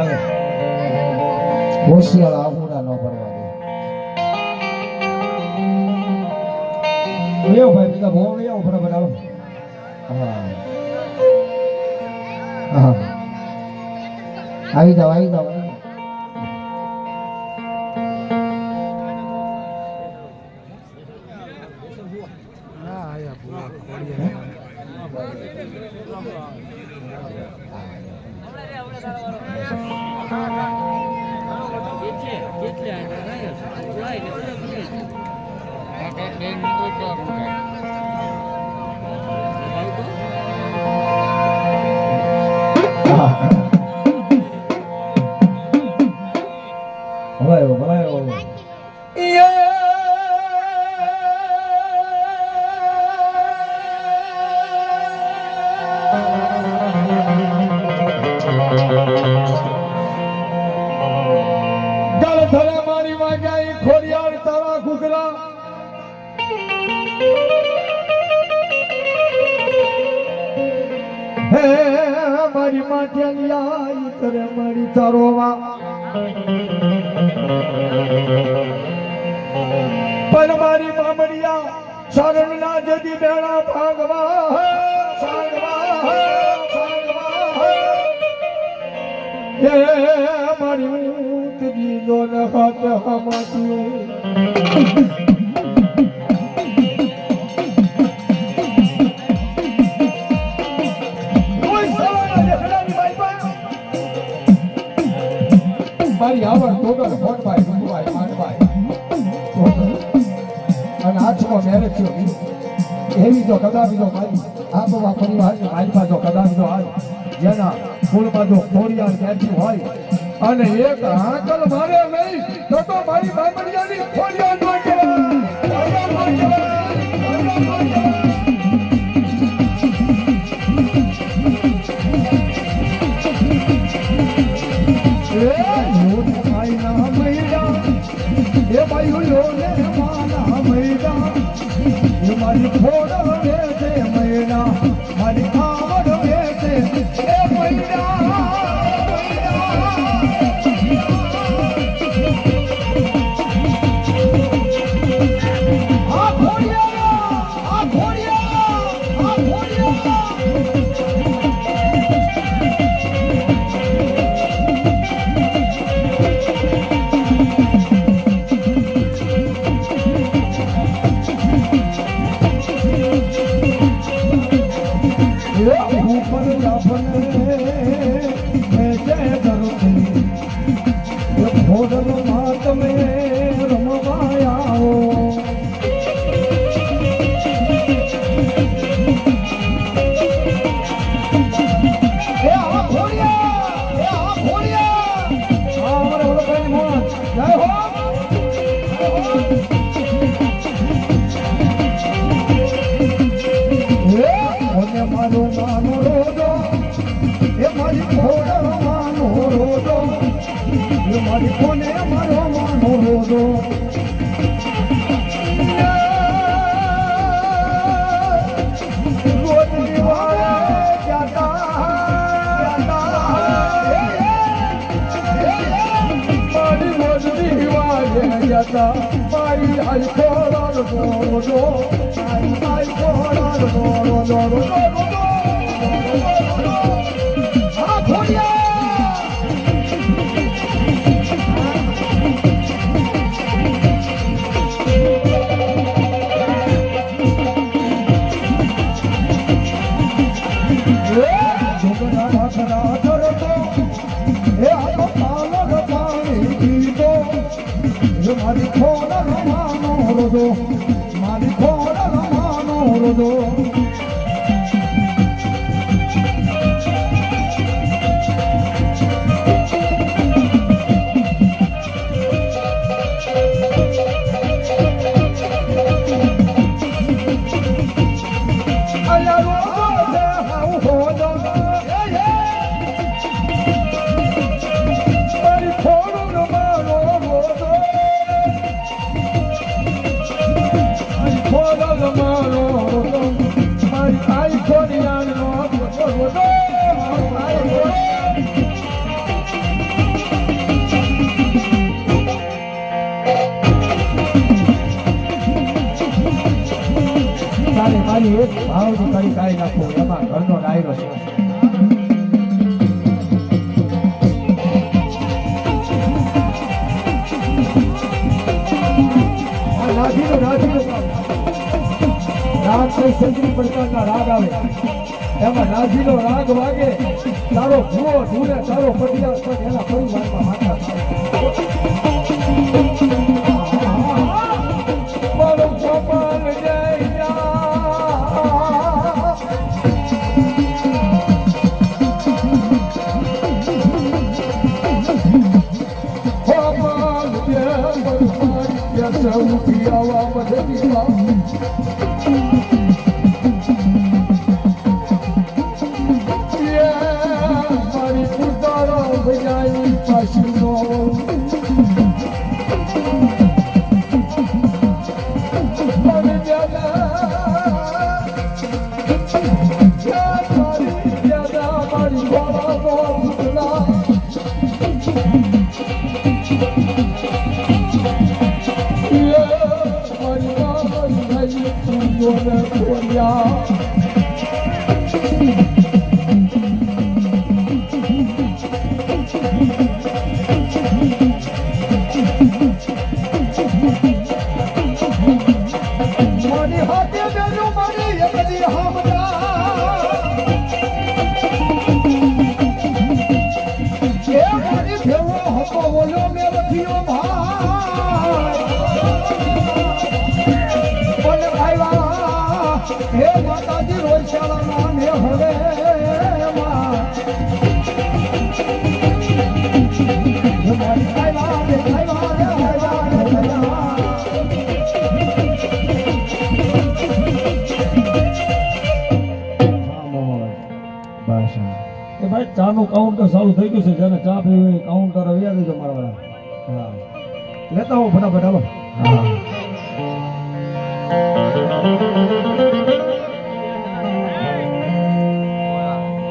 આવે. હોશિયાર આહુડા ન ભરવા દે. લેવો ભાઈ, બીજા ભોગ લઈ આવો ફટાફટ આવો. આવી જાઓ, આવી આવી જાઓ. ભલાયો ભલાયો ગળ ધરે મારી વાગ્યા હે મારી માટેલી આઈ તરે મારી તારોમાં પર મારી મામડિયા શરણ જદી બેડા ભાગવા. હે, હે, હે. મારી ઊંટ દીધો ને હાથ ટોટલ ફોનભાઈ ગુંગભાઈ માનભાઈ અને આઠમો મેરેજ થયો એવી તો કદાપી તો મારી આ બવા પરિવારની માલિકા તો કદાપી તો આજ જેના કુળમાં જો ખોડિયાર બેઠી હોય, અને એક આંકલ મારે નહીં, તો તો મારી બામડિયાની ખોડિયાર એ બાયું લોને માના મૈદા મારી ખોડ વે છે જય હો અને મારો માનો રોજો એ મારી ખોડો માનો રોજો. એ મારો વાળે જાતા મારી આઈ ખોડો રોજો આઈ આઈ ખોડો રોજો રોજો આ ખોડિયા મારી ખોડ રમાનો Mari kora ramano horodo Mari kora ramano ખાલી એક ભાવ કરી કાઢી નાખો. એમાં ઘરનો ડાયરો છે. નાથીનો નાથીનો રાગ કોઈ સંગીત રાગ આવે. એમાં નાથીનો રાગ વાગે. તારો ભૂવો ધૂને તારો પટિયા એના પરિવારમાં માતા બરમારી જય સૌથી ભેવો હતો ચાલુ થઈ ગયું છે. જેને ચા પીવી કાઉન્ટર વ્યાજ દેજો મારા વાળા. લેતા હો ફટાફટ, હાલો. હા.